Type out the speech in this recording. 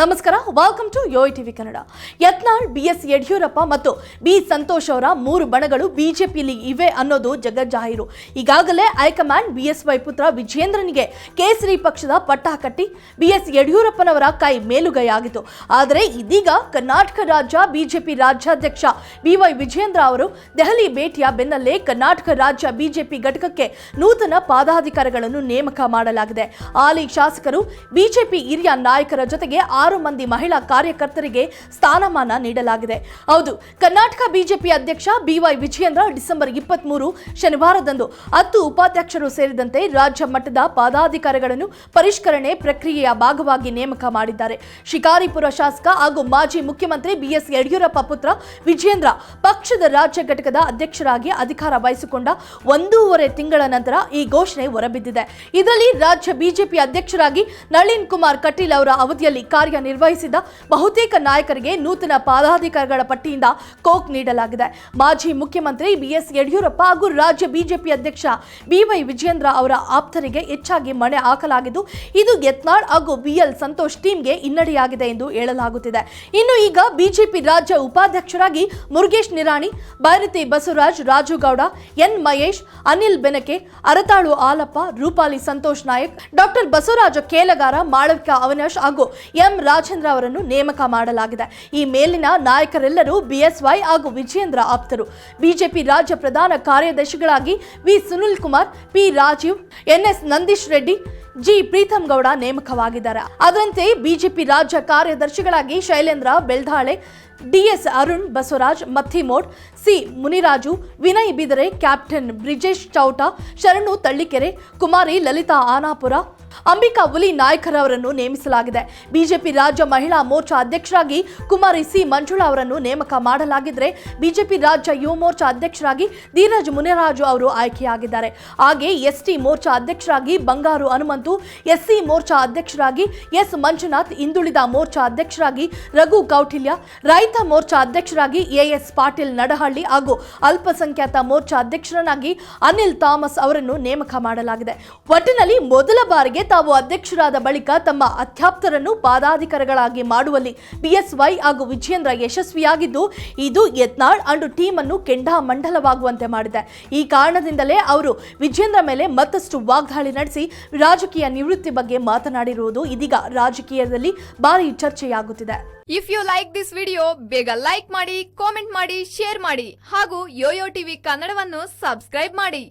ನಮಸ್ಕಾರ welcome to Yo TV Kannada Yatnal B S Yediyurappa ಮತ್ತು B Santosh ಅವರ ಮೂರು ಬಣಗಳು ಬಿಜೆಪಿಯಲ್ಲಿ ಇವೆ ಅನ್ನೋದು ಜಗಜ್ಜಾಹೀರು. ಈಗಾಗಲೇ ಹೈಕಮಾಂಡ್ ಬಿ ಎಸ್ ವೈ ಪುತ್ರ ವಿಜೇಂದ್ರನಿಗೆ ಕೇಸರಿ ಪಕ್ಷದ ಪಟ್ಟ ಕಟ್ಟಿ ಬಿ ಎಸ್ ಯಡಿಯೂರಪ್ಪನವರ ಕೈ ಮೇಲುಗೈಯಾಗಿತ್ತು. ಆದರೆ ಇದೀಗ ಕರ್ನಾಟಕ ರಾಜ್ಯ ಬಿಜೆಪಿ ರಾಜ್ಯಾಧ್ಯಕ್ಷ ಬಿ ವೈ ವಿಜೇಂದ್ರ ಅವರು ದೆಹಲಿ ಭೇಟಿಯ ಬೆನ್ನಲ್ಲೇ ಕರ್ನಾಟಕ ರಾಜ್ಯ ಬಿಜೆಪಿ ಘಟಕಕ್ಕೆ ನೂತನ ಪಾದಾಧಿಕಾರಿಗಳನ್ನು ನೇಮಕ ಮಾಡಲಾಗಿದೆ. ಹಾಲಿ ಶಾಸಕರು ಬಿಜೆಪಿ ಹಿರಿಯ ನಾಯಕರ ಜೊತೆಗೆ ಆರು ಮಂದಿ ಮಹಿಳಾ ಕಾರ್ಯಕರ್ತರಿಗೆ ಸ್ಥಾನಮಾನ ನೀಡಲಾಗಿದೆ. ಹೌದು, ಕರ್ನಾಟಕ ಬಿಜೆಪಿ ಅಧ್ಯಕ್ಷ ಬಿವೈ ವಿಜಯೇಂದ್ರ ಡಿಸೆಂಬರ್ ಇಪ್ಪತ್ಮೂರು ಶನಿವಾರದಂದು ಹತ್ತು ಉಪಾಧ್ಯಕ್ಷರು ಸೇರಿದಂತೆ ರಾಜ್ಯ ಮಟ್ಟದ ಪದಾಧಿಕಾರಿಗಳನ್ನು ಪರಿಷ್ಕರಣೆ ಪ್ರಕ್ರಿಯೆಯ ಭಾಗವಾಗಿ ನೇಮಕ ಮಾಡಿದ್ದಾರೆ. ಶಿಕಾರಿಪುರ ಶಾಸಕ ಹಾಗೂ ಮಾಜಿ ಮುಖ್ಯಮಂತ್ರಿ ಬಿಎಸ್ ಯಡಿಯೂರಪ್ಪ ಪುತ್ರ ವಿಜಯೇಂದ್ರ ಪಕ್ಷದ ರಾಜ್ಯ ಘಟಕದ ಅಧ್ಯಕ್ಷರಾಗಿ ಅಧಿಕಾರ ವಹಿಸಿಕೊಂಡ ಒಂದೂವರೆ ತಿಂಗಳ ನಂತರ ಈ ಘೋಷಣೆ ಹೊರಬಿದ್ದಿದೆ. ಇದರಲ್ಲಿ ರಾಜ್ಯ ಬಿಜೆಪಿ ಅಧ್ಯಕ್ಷರಾಗಿ ನಳಿನ್ ಕುಮಾರ್ ಕಟೀಲ್ ಅವರ ಅವಧಿಯಲ್ಲಿ ಕಾರ್ಯನಿರ್ವಹಿಸಿದ ಬಹುತೇಕ ನಾಯಕರಿಗೆ ನೂತನ ಪದಾಧಿಕಾರಿಗಳ ಪಟ್ಟಿಯಿಂದ ಕೋಕ್ ನೀಡಲಾಗಿದೆ. ಮಾಜಿ ಮುಖ್ಯಮಂತ್ರಿ ಬಿಎಸ್ ಯಡಿಯೂರಪ್ಪ ಹಾಗೂ ರಾಜ್ಯ ಬಿಜೆಪಿ ಅಧ್ಯಕ್ಷ ಬಿವೈ ವಿಜೇಂದ್ರ ಅವರ ಆಪ್ತರಿಗೆ ಹೆಚ್ಚಾಗಿ ಮಣೆ ಹಾಕಲಾಗಿದ್ದು, ಇದು ಯತ್ನಾಳ್ ಹಾಗೂ ಬಿಎಲ್ ಸಂತೋಷ್ ಟೀಮ್ಗೆ ಹಿನ್ನಡೆಯಾಗಿದೆ ಎಂದು ಹೇಳಲಾಗುತ್ತಿದೆ. ಇನ್ನು ಈಗ ಬಿಜೆಪಿ ರಾಜ್ಯ ಉಪಾಧ್ಯಕ್ಷರಾಗಿ ಮುರುಗೇಶ್ ನಿರಾಣಿ, ಭಾರತಿ ಬಸವರಾಜ್ ರಾಜುಗೌಡ, ಎನ್ ಮಹೇಶ್, ಅನಿಲ್ ಬೆನಕೆ, ಅರತಾಳು ಆಲಪ್ಪ ರೂಪಾಲಿ ಸಂತೋಷ್ ನಾಯಕ್, ಡಾಕ್ಟರ್ ಬಸವರಾಜ ಕೇಲಗಾರ, ಮಾಳವಿಕಾ ಅವಿನಾಶ್ ಹಾಗೂ ಎಂ ರಾಜೇಂದ್ರ ಅವರನ್ನು ನೇಮಕ ಮಾಡಲಾಗಿದೆ. ಈ ಮೇಲಿನ ನಾಯಕರೆಲ್ಲರೂ ಬಿಎಸ್ವೈ ಹಾಗೂ ವಿಜಯೇಂದ್ರ ಆಪ್ತರು. ಬಿಜೆಪಿ ರಾಜ್ಯ ಪ್ರಧಾನ ಕಾರ್ಯದರ್ಶಿಗಳಾಗಿ V Sunil Kumar, P Rajeev, NS Nandish Reddy, G Preetam Gowda ನೇಮಕವಾಗಿದ್ದಾರೆ. ಅದರಂತೆ ಬಿಜೆಪಿ ರಾಜ್ಯ ಕಾರ್ಯದರ್ಶಿಗಳಾಗಿ Shailendra Beldale, DS Arun Basavaraj Mattimod C Muniraju, Vinay Bidare, captain Brijesh Chowta, Sharanu Tallikere, Kumari Lalitha ಆನಾಪುರ Ambika ಹುಲಿ ನಾಯ್ಕರವರನ್ನು ನೇಮಿಸಲಾಗಿದೆ. ಬಿಜೆಪಿ ರಾಜ್ಯ ಮಹಿಳಾ ಮೋರ್ಚಾ ಅಧ್ಯಕ್ಷರಾಗಿ ಕುಮಾರಿ ಸಿ ಮಂಜುಳಾ ಅವರನ್ನು ನೇಮಕ ಮಾಡಲಾಗಿದ್ದರೆ ಬಿಜೆಪಿ ರಾಜ್ಯ ಯುವ ಮೋರ್ಚಾ ಅಧ್ಯಕ್ಷರಾಗಿ ಧೀರಜ್ ಮುನಿರಾಜು ಅವರು ಆಯ್ಕೆಯಾಗಿದ್ದಾರೆ. ಹಾಗೆ ಎಸ್ಟಿ ಮೋರ್ಚಾ ಅಧ್ಯಕ್ಷರಾಗಿ ಬಂಗಾರು ಹನುಮಂತು, ಎಸ್ಸಿ ಮೋರ್ಚಾ ಅಧ್ಯಕ್ಷರಾಗಿ ಎಸ್ ಮಂಜುನಾಥ್, ಹಿಂದುಳಿದ ಮೋರ್ಚಾ ಅಧ್ಯಕ್ಷರಾಗಿ ರಘು ಕೌಟಿಲ್ಯ, ರೈತ ಮೋರ್ಚಾ ಅಧ್ಯಕ್ಷರಾಗಿ ಎಎಸ್ ಪಾಟೀಲ್ ನಡಹಳ್ಳಿ ಹಾಗೂ ಅಲ್ಪಸಂಖ್ಯಾತ ಮೋರ್ಚಾ ಅಧ್ಯಕ್ಷರನ್ನಾಗಿ ಅನಿಲ್ ಥಾಮಸ್ ಅವರನ್ನು ನೇಮಕ ಮಾಡಲಾಗಿದೆ. ಒಟ್ಟಿನಲ್ಲಿ ಮೊದಲ ಬಾರಿಗೆ ತಾವು ಅಧ್ಯಕ್ಷರಾದ ಬಳಿಕ ತಮ್ಮ ಅತ್ಯಾಪ್ತರನ್ನು ಪಾದಾಧಿಕಾರಿಗಳಾಗಿ ಮಾಡುವಲ್ಲಿ ಬಿಎಸ್ವೈ ಹಾಗೂ ವಿಜಯೇಂದ್ರ ಯಶಸ್ವಿಯಾಗಿದ್ದು, ಇದು ಯತ್ನಾಳ್ ಅಂಡ್ ಟೀಮ್ ಅನ್ನು ಕೆಂಡಾಮಂಡಲವಾಗುವಂತೆ ಮಾಡಿದೆ. ಈ ಕಾರಣದಿಂದಲೇ ಅವರು ವಿಜೇಂದ್ರ ಮೇಲೆ ಮತ್ತಷ್ಟು ವಾಗ್ದಾಳಿ ನಡೆಸಿ, ರಾಜಕೀಯ ನಿವೃತ್ತಿ ಬಗ್ಗೆ ಮಾತನಾಡಿರುವುದು ಇದೀಗ ರಾಜಕೀಯದಲ್ಲಿ ಭಾರಿ ಚರ್ಚೆಯಾಗುತ್ತಿದೆ. If you like this video ಬೇಗ ಲೈಕ್ ಮಾಡಿ ಕಾಮೆಂಟ್ ಮಾಡಿ ಶೇರ್ ಮಾಡಿ ಹಾಗೂ ಯೋಯೋ ಟಿವಿ ಕನ್ನಡವನ್ನು ಸಬ್ಸ್ಕ್ರೈಬ್ ಮಾಡಿ.